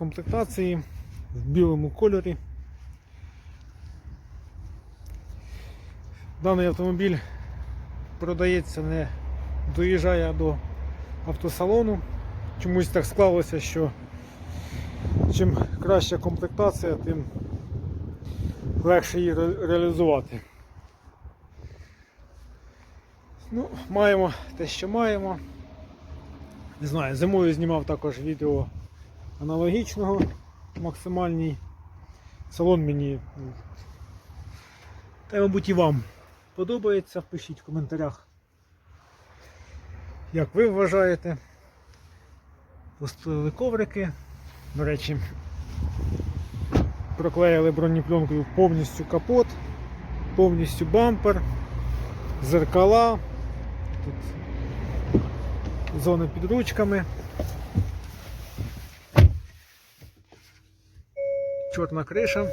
комплектації в білому кольорі. Даний автомобіль продається, не доїжджає до автосалону. Чомусь так склалося, що чим краща комплектація, тим легше її ре- реалізувати. Ну, маємо те, що маємо. Не знаю, зимою знімав також відео аналогічного максимальній. Салон мені. ну, Та, мабуть, і вам подобається. Пишіть в коментарях. Як ви вважаєте? Постелили коврики. До речі, проклеїли бронепленкою повністю капот, повністю бампер, зеркала. Тут зони під ручками. Чорна криша.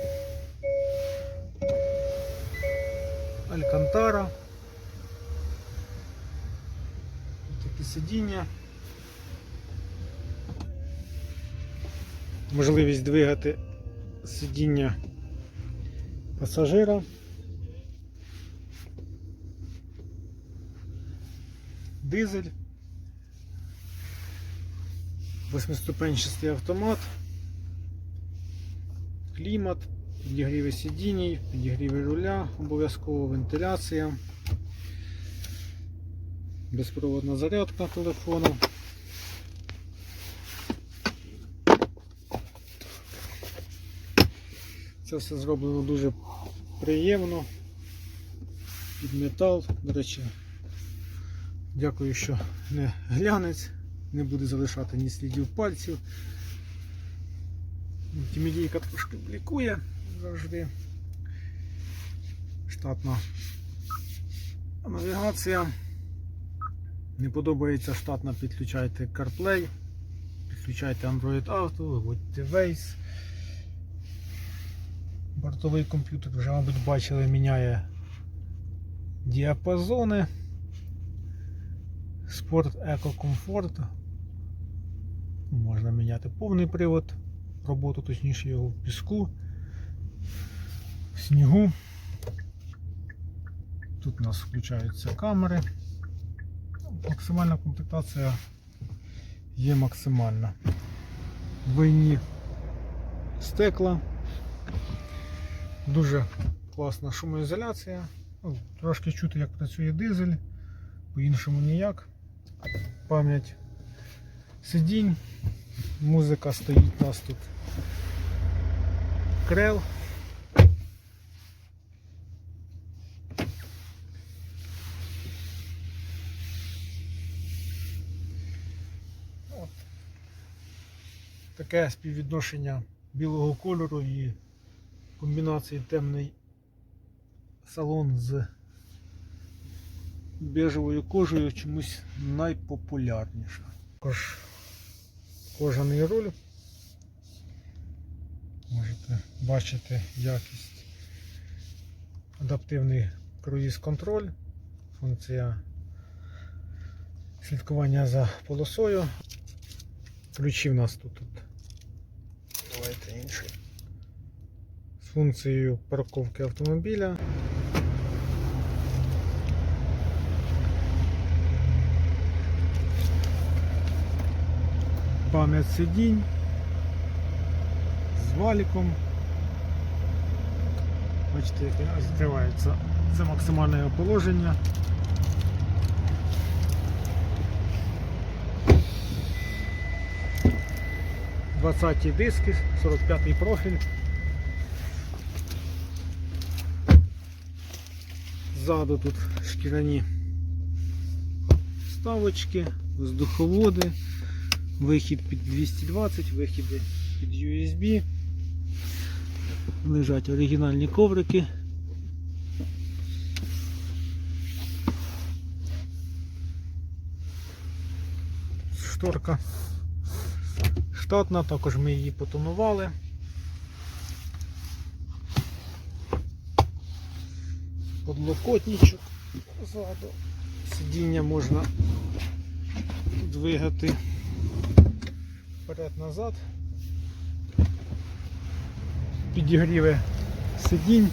Алькантара. Такі сидіння. Можливість двигати сидіння пасажира. Дизель. Восьмиступенчатий автомат. Клімат, підігріви сидінь, підігріви руля, обов'язково вентиляція. Безпроводна зарядка телефону. Це все зроблено дуже приємно. Під метал. До речі, дякую, що не глянець, не буде залишати ні слідів пальців. Мультимедійка трошки блікує завжди. Штатна навігація. Не подобається штатна, підключайте CarPlay, підключайте Android Auto, вводьте Waze. Бортовий комп'ютер вже, мабуть, бачили, міняє діапазони. Спорт Eco Comfort. Можна міняти повний привод, роботу, точніше його в піску, в снігу. Тут у нас включаються камери. Максимальна комплектація є максимальна. Двойні стекла. Дуже класна шумоізоляція. Ну, трошки чути, як працює дизель, по-іншому ніяк. Пам'ять сидінь. Музика стоїть у нас тут. Крел. Таке співвідношення білого кольору і комбінації темний салон з бежевою кожею чомусь найпопулярніша. Також кожаний руль. Можете бачити якість. Адаптивний круїз-контроль, функція слідкування за полосою. Ключі в нас тут. тут. Давайте інший. З функцією парковки автомобіля. Пам'ять сидінь з валіком. Бачите, як він відкривається. Це максимальне його положення. Двадцяті диски, 45-й профіль. Ззаду тут шкіряні вставочки, воздуховоди, вихід під 220, вихіди під USB. Лежать оригінальні коврики. Шторка штатна, також ми її потонували. Подлокотничок ззаду. Сидіння можна двигати вперед-назад. підігріви сидінь.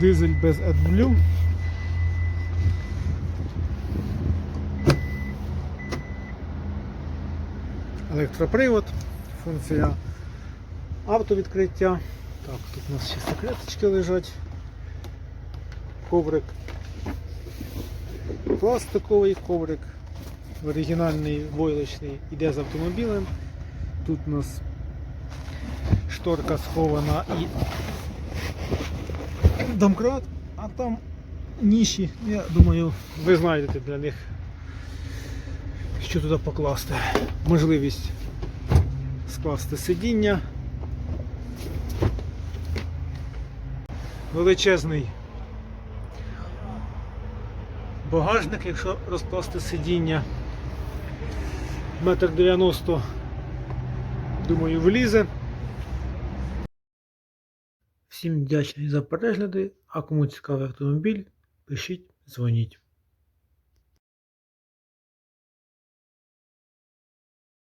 Дизель без AdBlue. Електропривод, функція автовідкриття. Так, тут у нас ще секреточки лежать. Коврик. Пластиковий коврик. Оригінальний войлочний іде з автомобілем. Тут у нас шторка схована і домкрат, а там ніші. Я думаю, ви знайдете для них, що туди покласти. Можливість скласти сидіння. Величезний багажник, якщо розкласти сидіння. Метр 90, думаю, влізе. Всім вдячний за перегляди. А кому цікавий автомобіль, пишіть, дзвоніть.